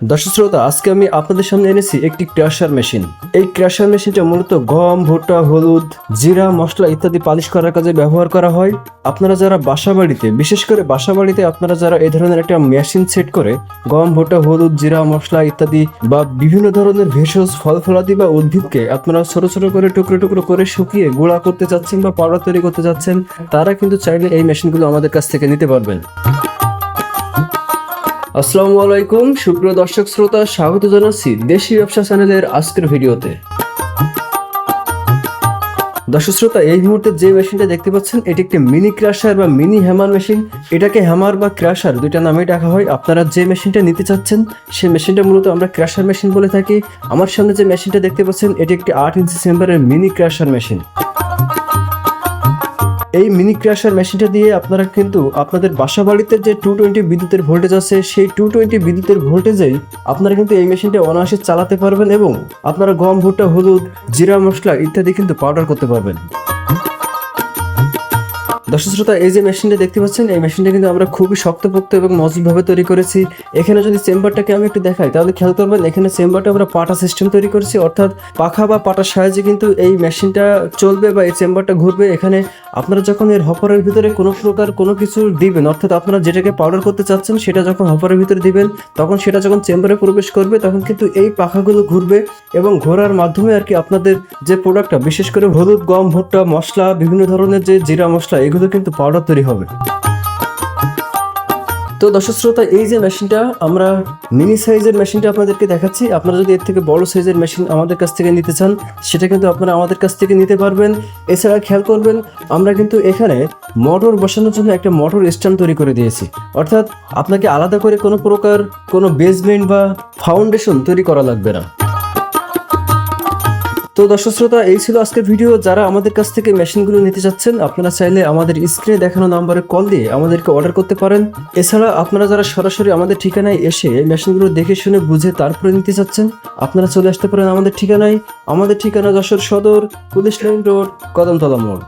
দর্শক শ্রোতা, আজকে আমি আপনাদের সামনে এনেছি একটি ক্রাশার মেশিন এই ক্রাশার মেশিনটা মূলত গম, ভুট্টা, হলুদ, জিরা, মশলা ইত্যাদি পালিশ করার কাজে ব্যবহার করা হয়। আপনারা যারা বাসা বাড়িতে বিশেষ করে বাসা বাড়িতে আপনারা যারা এই ধরনের একটা মেশিন সেট করে, গম, ভুট্টা, হলুদ, জিরা, মশলা ইত্যাদি বা বিভিন্ন ধরনের ভেষজ, ফল, ফলাদি বা উদ্ভিদকে আপনারা ছোট ছোট করে টুকরো টুকরো করে শুকিয়ে গুঁড়া করতে চাচ্ছেন বা পাউডার তৈরি করতে চাচ্ছেন, তারা কিন্তু চাইলে এই মেশিনগুলো আমাদের কাছ থেকে নিতে পারবেন। আসসালামু আলাইকুম, সুপ্রিয় দর্শক শ্রোতা, স্বাগত জানাচ্ছি দেশি ব্যবসা চ্যানেলের আজকের ভিডিওতে। দর্শক শ্রোতা, এই মুহূর্তে যে মেশিনটা দেখতে পাচ্ছেন, এটি একটি মিনি ক্রাশার বা মিনি হ্যামার মেশিন। এটাকে হ্যামার বা ক্রাশার দুইটা নামেই ডাকা হয়। আপনারা যে মেশিনটা নিতে চাচ্ছেন, সেই মেশিনটা মূলত আমরা ক্রাশার মেশিন বলে থাকি। আমার সামনে যে মেশিনটা দেখতে পাচ্ছেন, এটি একটি আট ইঞ্চি চেম্বারের মিনি ক্রাশার মেশিন। এই মিনি ক্রাশার মেশিনটা দিয়ে আপনারা কিন্তু আপনাদের বাসা বাড়িতে যে টু টোয়েন্টি বিদ্যুতের ভোল্টেজ আছে, সেই টু টোয়েন্টি বিদ্যুতের ভোল্টেজেই আপনারা কিন্তু এই মেশিনটা অনায়াসে চালাতে পারবেন এবং আপনারা গম, ভুট্টা, হলুদ, জিরা মশলা ইত্যাদি কিন্তু পাউডার করতে পারবেন। দর্শক শ্রোতা, এই যে মেশিনটা দেখতে পাচ্ছেন, এই মেশিনটা কিন্তু আমরা খুবই শক্তপোক্ত এবং মজবুতভাবে তৈরি করেছি। এখানে যদি চেম্বারটাকে আমি একটু দেখাই, তাহলে খেয়াল করবেন এখানে চেম্বারটা আমরা পাটা সিস্টেম তৈরি করেছি, অর্থাৎ পাখা বা পাটার সাহায্যে কিন্তু এই মেশিনটা চলবে বা এই চেম্বারটা ঘুরবে। এখানে আপনারা যখন এর হপারের ভিতরে কোনো প্রকার কোনো কিছু দিবেন, অর্থাৎ আপনারা যেটাকে পাউডার করতে চাচ্ছেন, সেটা যখন হপারের ভিতরে দিবেন, তখন সেটা যখন চেম্বারে প্রবেশ করবে, তখন কিন্তু এই পাখাগুলো ঘুরবে এবং ঘোরার মাধ্যমে আর কি আপনাদের যে প্রোডাক্টটা বিশেষ করে হলুদ, গম, ভুট্টা, মশলা, বিভিন্ন ধরনের যে জিরা মশলা, এগুলো কিন্তু পাউডার তৈরি হবে। তো দর্শক শ্রোতা, এই যে মেশিনটা আমরা মিনি সাইজের মেশিনটা আপনাদেরকে দেখাচ্ছি। আপনারা যদি এর থেকে বড় সাইজের মেশিন আমাদের কাছ থেকে নিতে চান, সেটা কিন্তু আপনারা আমাদের কাছ থেকে নিতে পারবেন। এছাড়া খেয়াল করবেন, আমরা কিন্তু এখানে মোটর বসানোর জন্য একটা মোটর স্ট্যান্ড তৈরি করে দিয়েছি। অর্থাৎ আপনাকে আলাদা করে কোনো প্রকার কোনো বেসমেন্ট বা ফাউন্ডেশন তৈরি করা লাগবে না। তো দর্শক শ্রোতা, এই ছিল আজকের ভিডিও। যারা আমাদের কাছ থেকে মেশিনগুলো নিতে চাচ্ছেন, আপনারা চাইলে আমাদের স্ক্রিনে দেখানো নাম্বারে কল দিয়ে আমাদেরকে অর্ডার করতে পারেন। এছাড়া আপনারা যারা সরাসরি আমাদের ঠিকানায় এসে মেশিনগুলো দেখে শুনে বুঝে তারপরে নিতে চাচ্ছেন, আপনারা চলে আসতে পারেন আমাদের ঠিকানায়। আমাদের ঠিকানা যশোর সদর, পুলিশ লাইন রোড, কদমতলা মোড়।